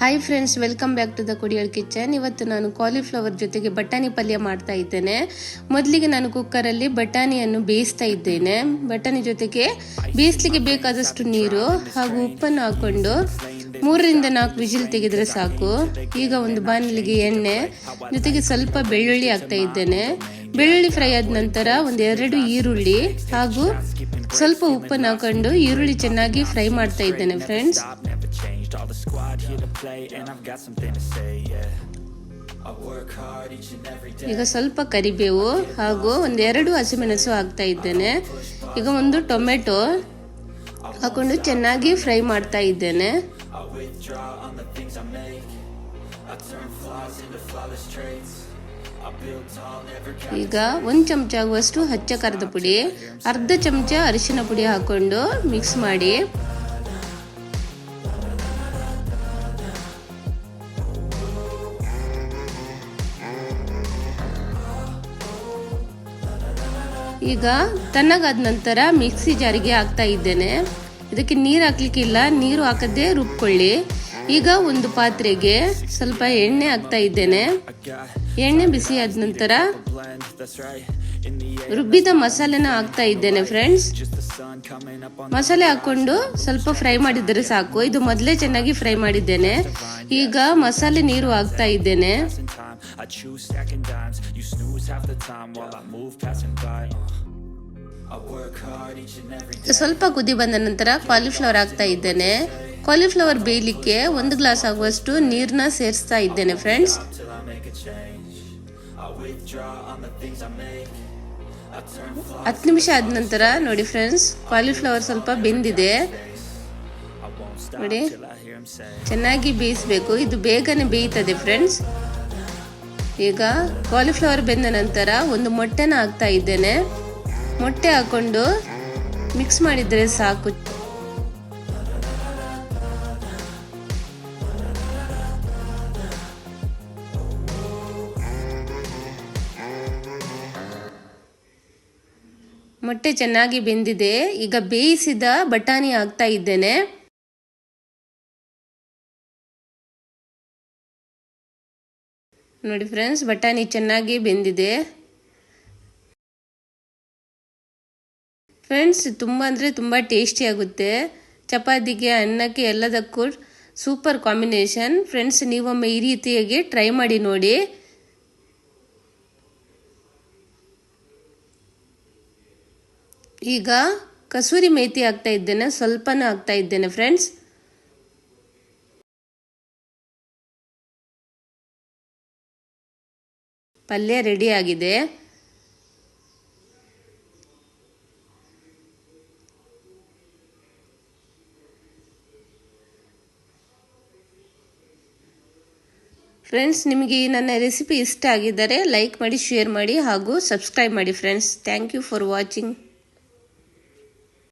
Hi friends welcome back to the Kodial kitchen ಇವತ್ತು ನಾನು cauliflower ಜೊತೆಗೆ ಬಟಾಣಿ ಪಲ್ಯ ಮಾಡ್ತಾ ಇದ್ದೇನೆ. ಮೊದಲಿಗೆ ನಾನು ಕುಕ್ಕರಲ್ಲಿ ಬಟಾಣಿಯನ್ನು ಬೇಯಿಸ್ತಾ ಇದ್ದೇನೆ. ಬಟಾಣಿ ಜೊತೆಗೆ ಬೇಯಿಸ್ಲಿಕ್ಕೆ ಬೇಕಾದಷ್ಟು ನೀರು ಹಾಗೂ ಉಪ್ಪನ್ನು ಹಾಕೊಂಡು ಮೂರರಿಂದ ನಾಲ್ಕು ವಿಜಿಲ್ ತೆಗೆದರೆ ಸಾಕು. ಈಗ ಒಂದು ಬಾಣಲಿಗೆ ಎಣ್ಣೆ, ಜೊತೆಗೆ ಸ್ವಲ್ಪ ಬೆಳ್ಳುಳ್ಳಿ ಹಾಕ್ತಾ ಇದ್ದೇನೆ. ಬೆಳ್ಳುಳ್ಳಿ ಫ್ರೈ ಆದ ನಂತರ ಒಂದು ಎರಡು ಈರುಳ್ಳಿ ಹಾಗೂ ಸ್ವಲ್ಪ ಉಪ್ಪನ್ನು ಹಾಕೊಂಡು ಈರುಳ್ಳಿ ಚೆನ್ನಾಗಿ ಫ್ರೈ ಮಾಡ್ತಾ ಇದ್ದೇನೆ friends changed all the squad here to play and i've got something to say yeah. ಈಗ ಸ್ವಲ್ಪ ಕರಿಬೇವು ಹಾಗೂ ಒಂದೆರಡು ಎರಡು ಹಸಿಮೆಣಸು ಹಾಕ್ತಾ ಇದ್ದೇನೆ. ಈಗ ಒಂದು ಟೊಮೆಟೊ ಹಾಕೊಂಡು ಚೆನ್ನಾಗಿ ಫ್ರೈ ಮಾಡ್ತಾ ಇದ್ದೇನೆ. ಈಗ ಒಂದು ಚಮಚ ಆಗುವಷ್ಟು ಹಚ್ಚ ಕರದ ಪುಡಿ ಅರ್ಧ ಚಮಚ ಅರಿಶಿನ ಪುಡಿ ಹಾಕೊಂಡು ಮಿಕ್ಸ್ ಮಾಡಿ. ಈಗ ತಣ್ಣಗಾದ ನಂತರ ಮಿಕ್ಸಿ ಜಾರಿಗೆ ಹಾಕ್ತಾ ಇದ್ದೇನೆ. ಇದಕ್ಕೆ ನೀರು ಹಾಕ್ಲಿಕ್ಕಿಲ್ಲ. ನೀರು ಹಾಕದೆ ರುಬ್ಕೊಳ್ಳಿ. ಈಗ ಒಂದು ಪಾತ್ರೆಗೆ ಸ್ವಲ್ಪ ಎಣ್ಣೆ ಹಾಕ್ತಾ ಇದ್ದೇನೆ. ಎಣ್ಣೆ ಬಿಸಿ ಆದ ನಂತರ ರುಬ್ಬಿದ ಮಸಾಲೆನ ಹಾಕ್ತಾ ಇದ್ದೇನೆ ಫ್ರೆಂಡ್ಸ್ ಮಸಾಲೆ ಹಾಕೊಂಡು ಸ್ವಲ್ಪ ಫ್ರೈ ಮಾಡಿದ್ರೆ ಸಾಕು. ಇದು ಮೊದಲೇ ಚೆನ್ನಾಗಿ ಫ್ರೈ ಮಾಡಿದ್ದೇನೆ. ಈಗ ಮಸಾಲೆ ನೀರು ಹಾಕ್ತಾ ಇದ್ದೇನೆ. ಸ್ವಲ್ಪ ಕುದಿ ಬಂದ ನಂತರ ಕಾಲಿಫ್ಲವರ್ ಹಾಕ್ತಾ ಇದ್ದೇನೆ. ಕಾಲಿಫ್ಲವರ್ ಬೇಯಲಿಕ್ಕೆ ಒಂದು ಗ್ಲಾಸ್ ಆಗುವಷ್ಟು ನೀರನ್ನ ಸೇರಿಸ್ತಾ ಇದ್ದೇನೆ ಫ್ರೆಂಡ್ಸ್ ಹತ್ತು ನಿಮಿಷ ಆದ ನಂತರ ನೋಡಿ ಫ್ರೆಂಡ್ಸ್ ಕಾಲಿಫ್ಲವರ್ ಸ್ವಲ್ಪ ಬೆಂದಿದೆ. say ಚೆನ್ನಾಗಿ ಬೇಯಿಸಬೇಕು. ಇದು ಬೇಗನೆ ಬೇಯ್ತದೆ ಫ್ರೆಂಡ್ಸ್ ಈಗ ಕಾಲಿಫ್ಲವರ್ ಬೆಂದ ನಂತರ ಒಂದು ಮೊಟ್ಟೆನ ಹಾಕ್ತಾ ಇದ್ದೇನೆ. ಮೊಟ್ಟೆ ಹಾಕೊಂಡು ಮಿಕ್ಸ್ ಮಾಡಿದರೆ ಸಾಕು. ಮೊಟ್ಟೆ ಚೆನ್ನಾಗಿ ಬೆಂದಿದೆ. ಈಗ ಬೇಯಿಸಿದ ಬಟಾಣಿ ಹಾಕ್ತಾ ಇದ್ದೇನೆ. ನೋಡಿ ಫ್ರೆಂಡ್ಸ್, ಬಟಾಣಿ ಚೆನ್ನಾಗಿ ಬೆಂದಿದೆ. ಫ್ರೆಂಡ್ಸ್, ತುಂಬ ಅಂದರೆ ತುಂಬ ಟೇಸ್ಟಿ ಆಗುತ್ತೆ. ಚಪಾತಿಗೆ, ಅನ್ನಕ್ಕೆ ಎಲ್ಲದಕ್ಕೂ ಸೂಪರ್ ಕಾಂಬಿನೇಷನ್. ಫ್ರೆಂಡ್ಸ್, ನೀವೊಮ್ಮೆ ಈ ರೀತಿಯಾಗಿ ಟ್ರೈ ಮಾಡಿ ನೋಡಿ. ಈಗ ಕಸೂರಿ ಮೇಥಿ ಹಾಕ್ತಾ ಇದ್ದೇನೆ, ಸ್ವಲ್ಪನೂ ಹಾಕ್ತಾ ಇದ್ದೇನೆ ಫ್ರೆಂಡ್ಸ್ ಪಲ್ಯ ರೆಡಿ ಆಗಿದೆ. ಫ್ರೆಂಡ್ಸ್ ನಿಮಗೆ ನನ್ನ ರೆಸಿಪಿ ಇಷ್ಟ ಆಗಿದ್ದರೆ ಲೈಕ್ ಮಾಡಿ ಶೇರ್ ಮಾಡಿ ಹಾಗೂ ಸಬ್ಸ್ಕ್ರೈಬ್ ಮಾಡಿ friends thank you for watching